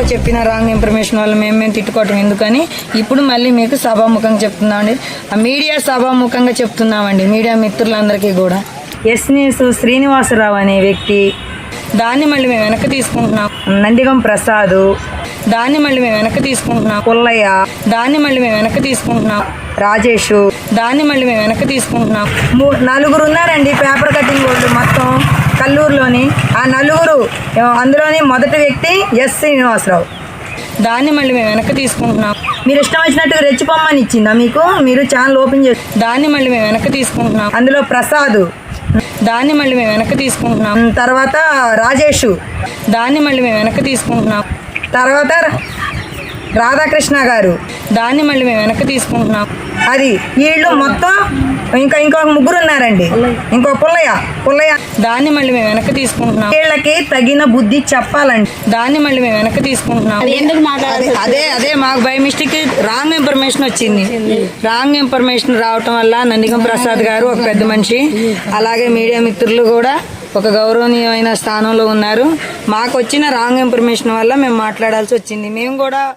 చెప్పిన wrong information వల్ల మేము మేము తిట్టుకోవటం ఎందుకని? ఇప్పుడు మళ్ళీ మీకు సభాముఖంగా చెప్తున్నామండి. ఆ మీడియా సభాముఖంగా చెప్తున్నామండి. మీడియా మిత్రులందరికీ కూడా. ఎస్ న్యూస్ శ్రీనివాసరావు అనే వ్యక్తి. దాన్ని మళ్ళీ మేము వెనక్కి తీసుకుంటున్నాం. నందిగం ప్రసాద్. దాన్ని మళ్ళీ మేము వెనక్కి తీసుకుంటున్నాం. పుల్లయ్య. దాన్ని మళ్ళీ మేము వెనక్కి తీసుకుంటున్నాం. రాజేష్. దాన్ని మళ్ళీ మేము వెనక్కి తీసుకుంటున్నాం. నలుగురు ఉన్నారండి. పేపర్ కటింగ్ వాళ్ళు మొత్తం. కల్లూరులోని ఆ నలుగురు అందులోని మొదటి వ్యక్తి ఎస్ శ్రీనివాసరావు. దాన్ని మళ్ళీ మేము వెనక్కి తీసుకుంటున్నాం. మీరు ఇష్టం వచ్చినట్టుగా రెచ్చిపోమ్మని ఇచ్చిందా మీకు? మీరు ఛానల్ ఓపెన్ చేసి దాన్ని మళ్ళీ మేము వెనక్కి తీసుకుంటున్నాం. అందులో ప్రసాద్. దాన్ని మళ్ళీ మేము వెనక్కి తీసుకుంటున్నాం. తర్వాత రాజేష్. దాన్ని మళ్ళీ మేము వెనక్కి తీసుకుంటున్నాం. తర్వాత రాధాకృష్ణ గారు. దాన్ని మళ్ళీ మేము వెనక్కి తీసుకుంటున్నాం. అది వీళ్ళు మొత్తం ఇంకా ఇంకొక ముగ్గురు ఉన్నారండి. ఇంకో పుల్లయ్య పుల్లయ్య. దాన్ని మళ్ళీ మేము వెనక్కి తీసుకుంటున్నాం. వీళ్ళకి తగిన బుద్ధి చెప్పాలండి. దాన్ని మళ్ళీ మేము వెనక్కి తీసుకుంటున్నాం. ఎందుకు మాట్లాడాలి? అదే- అదే అదే మాకు బై మిస్టేక్ రాంగ్ ఇన్ఫర్మేషన్ వచ్చింది. రాంగ్ ఇన్ఫర్మేషన్ రావటం వల్ల నందిగం ప్రసాద్ గారు ఒక పెద్ద మనిషి అలాగే మీడియా మిత్రులు కూడా ఒక గౌరవనీయమైన స్థానంలో ఉన్నారు. మాకు వచ్చిన రాంగ్ ఇన్ఫర్మేషన్ వల్ల మేము మాట్లాడాల్సి వచ్చింది. మేము కూడా